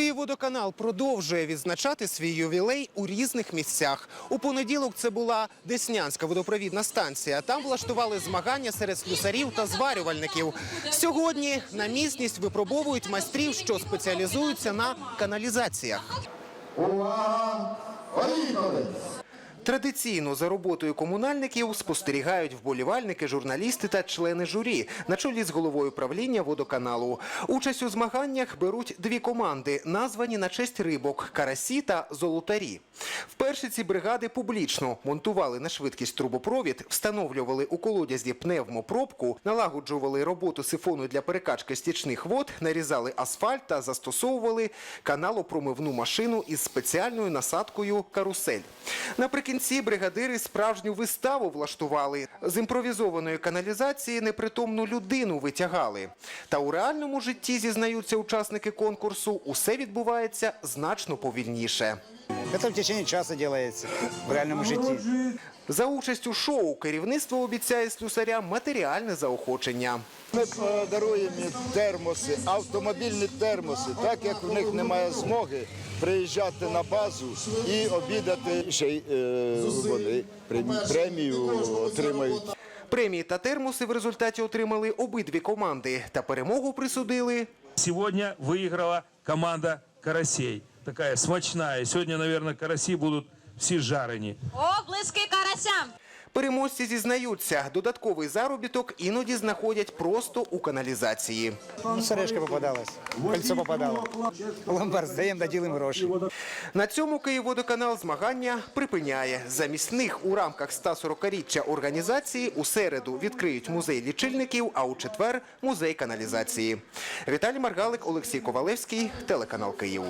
Київводоканал продовжує відзначати свій ювілей у різних місцях. У понеділок це була Деснянська водопровідна станція. Там влаштували змагання серед слюсарів та зварювальників. Сьогодні на міцність випробовують майстрів, що спеціалізуються на каналізаціях. Увага! Традиційно за роботою комунальників спостерігають вболівальники, журналісти та члени журі на чолі з головою правління водоканалу. Участь у змаганнях беруть дві команди, названі на честь рибок карасі та золотарі. Вперше ці бригади публічно монтували на швидкість трубопровід, встановлювали у колодязі пневмопробку, налагоджували роботу сифону для перекачки стічних вод, нарізали асфальт та застосовували каналопромивну машину із спеціальною насадкою карусель. Наприкінці бригадири справжню виставу влаштували. З імпровізованої каналізації непритомну людину витягали. Та у реальному житті, зізнаються учасники конкурсу, усе відбувається значно повільніше. Это в течение часа делается в реальном житті. За участь у шоу керівництво обіцяє слюсарям матеріальне заохочення. Ми подаруємо термоси, автомобільні термоси, так як в них немає змоги приїжджати на базу і обідати. Ще й е, вони премію отримають. Премії та термоси в результаті отримали обидві команди та перемогу присудили Сегодня выиграла команда «Карасей». Такая смачная. Сегодня, наверное, караси будут всі жарені. Облиски карасям. Переможці зізнаються, додатковий заробіток іноді знаходять просто у каналізації. Сережка попадалась, кольцо попадало. Ломбард здаємо, даділи гроші. На цьому Київводоканал змагання припиняє. Замість них у рамках 140-річчя організації у середу відкриють музей лічильників, а у четвер музей каналізації. Віталій Маргалик, Олексій Ковалевський, телеканал Київ.